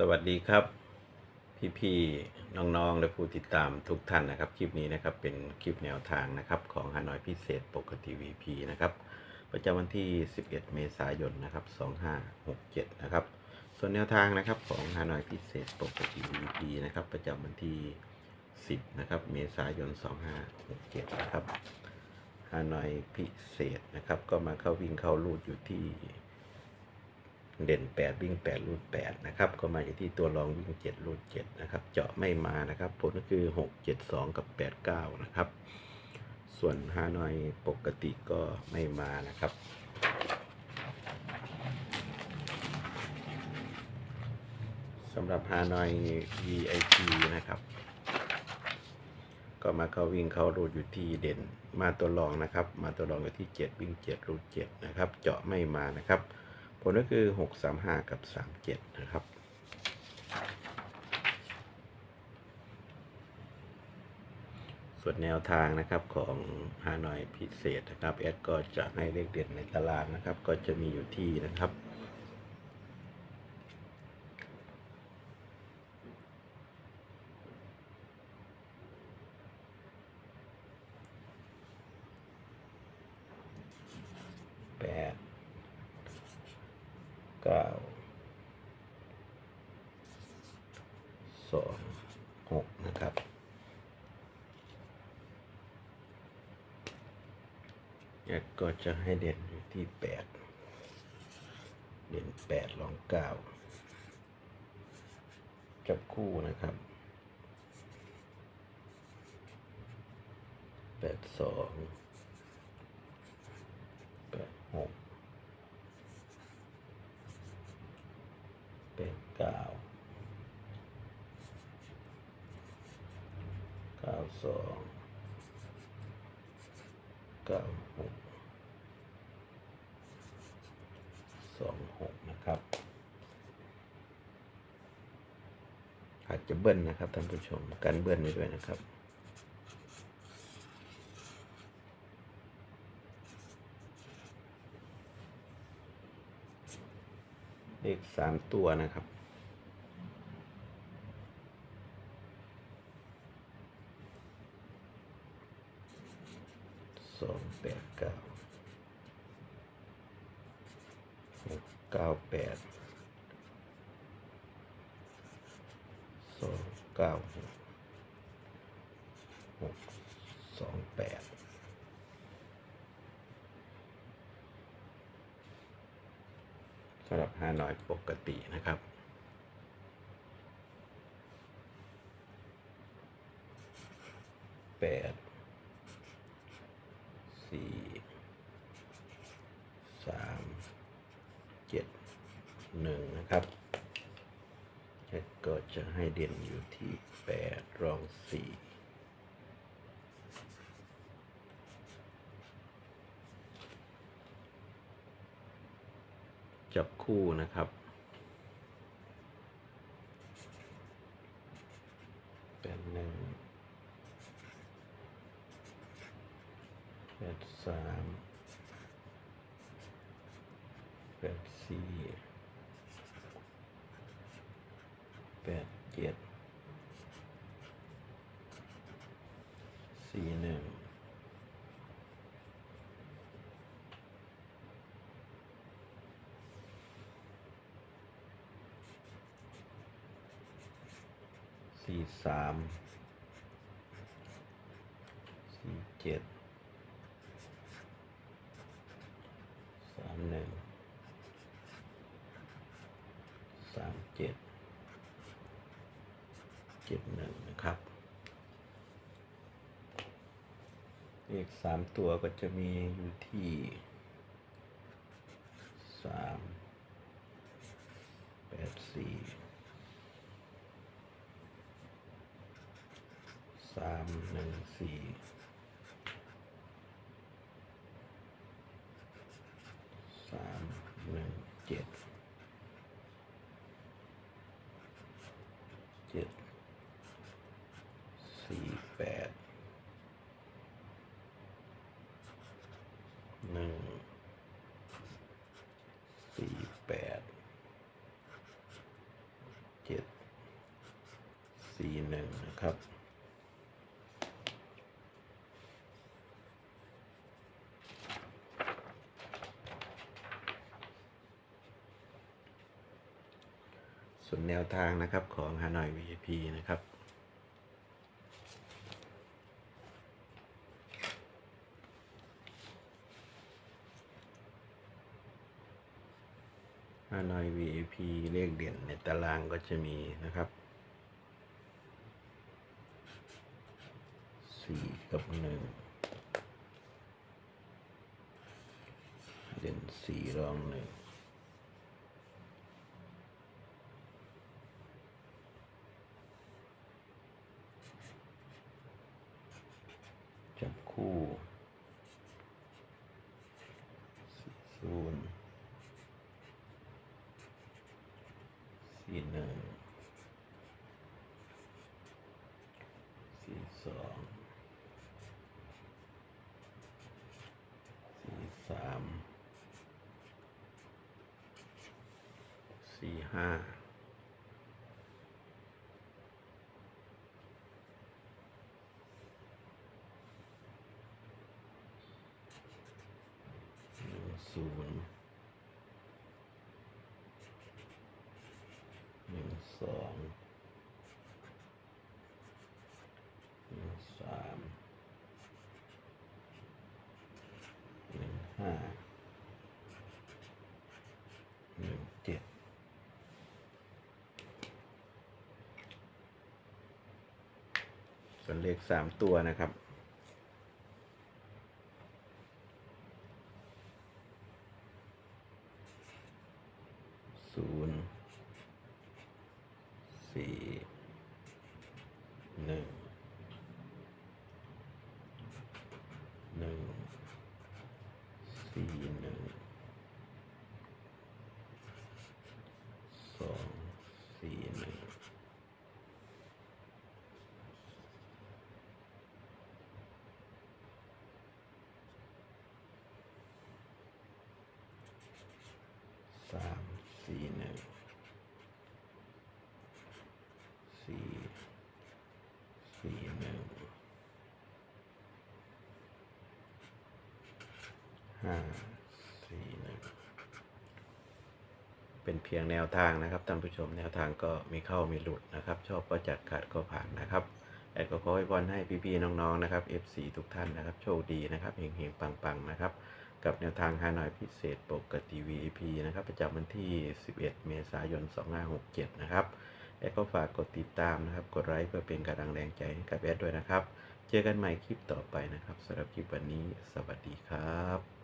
สวัสดีครับ พี่ๆน้องๆ และผู้ติดตามทุกท่านนะครับ คลิปนี้นะครับเป็นคลิปแนวทางนะครับของฮานอยพิเศษปกติ VP นะครับประจำวันที่ 11 เมษายนนะครับ 2567 นะครับ ส่วนแนวทางนะครับของฮานอยพิเศษปกติ VP นะครับประจำวันที่ 10 นะครับ เมษายน 2567 นะครับฮานอยพิเศษนะครับก็มาเข้าวิ่งเข้ารูดอยู่ที่ เด่น 8 วิ่ง 8 รูด 8 นะครับ ก็มาอยู่ที่ตัวรองวิ่ง 7 รูด 7 นะครับ เจาะไม่มานะครับ ผลก็คือ 6 7 2 กับ 8 9 นะครับ ส่วนฮานอยปกติก็ไม่มานะครับ สำหรับฮานอย VIP นะครับ ก็มาเข้าวิ่งเข้ารูดอยู่ที่เด่น มาตัวรองนะครับ มาตัวรองอยู่ที่ 7 วิ่ง 7 รูด 7 นะครับ เจาะไม่มานะครับ ลก็คือ 635 กับ 37 นะครับ ส่วนแนวทางนะครับของฮานอยพิเศษนะครับแอดก็จะให้เลขเด่นในตารางนะครับ ก็จะมีอยู่ที่นะครับแปด เก้าสองหกนะครับแยกก็จะให้เด่นอยู่ที่แปดเด่นแปดรองเก้าจับคู่นะครับแปดสอง แปดหก แปดเก้า เก้าส องเก้าหกสองหกนะครับ อาจจะเบิ้ลนะครับท่านผู้ชมกันเบิ้ลไว้ด้วยนะครับเลขสามตัวนะครับ สองแปดเก้าหกเก้าแปดสองเก้าหกหกสองแปดสำหรับฮานอยปกตินะครับแปด สี่สามเจ็ดหนึ่งนะครับแล้ว ก็จะให้เด่นอยู่ที่แปดรองสี่จับคู่นะครับ แปดหนึ่งแปดสามแปดสี่แปด เจ็ดสี่หนึ่งสี่สามสี่เจ็ดสามหนึ่งสามเจ็ดเจ็ดหนึ่งนะครับ เลขสามตัวก็จะมีอยู่ที่สามแปดสี่สามหนึ่งสี่ หนึ่งสี่แปดเจ็ดสี่หนึ่งนะครับ ส่วนแนวทางนะครับของฮานอย VIP นะครับ ฮานอย VIP เลขเด่นในตารางก็จะมีนะครับสี่กับหนึ่งเด่นสี่รองหนึ่งจับคู่สี่ศูนย์ สี่หนึ่งสี่สองสี่สามสี่ห้าศูนย์หนึ่ง สองหนึ่งสามหนึ่งห้าหนึ่งเจ็ดส่วนเลขสามตัวนะครับศูนย์ สี่หนึ่งหนึ่งสี่หนึ่งสองสี่หนึ่งสามสี่หนึ่ง สี่สี่หนึ่ง ห้าสี่หนึ่งเป็นเพียงแนวทางนะครับท่านผู้ชมแนวทางก็มีเข้ามีหลุดนะครับ ชอบก็จัดขัดก็ผ่านนะครับแต่ก็ขอให้พรให้พี่ๆน้องๆนะครับ FC ทุกท่านนะครับ โชคดีนะครับเฮงๆปังๆนะครับ กับแนวทางฮานอยพิเศษปกติ VIP นะครับ ประจำวันที่ 11 เมษายน 2567 นะครับและก็ฝากกดติดตามนะครับ กดไลค์เพื่อเป็นกำลังแรงใจให้กับแอดด้วยนะครับ เจอกันใหม่คลิปต่อไปนะครับสำหรับคลิปวันนี้ สวัสดีครับ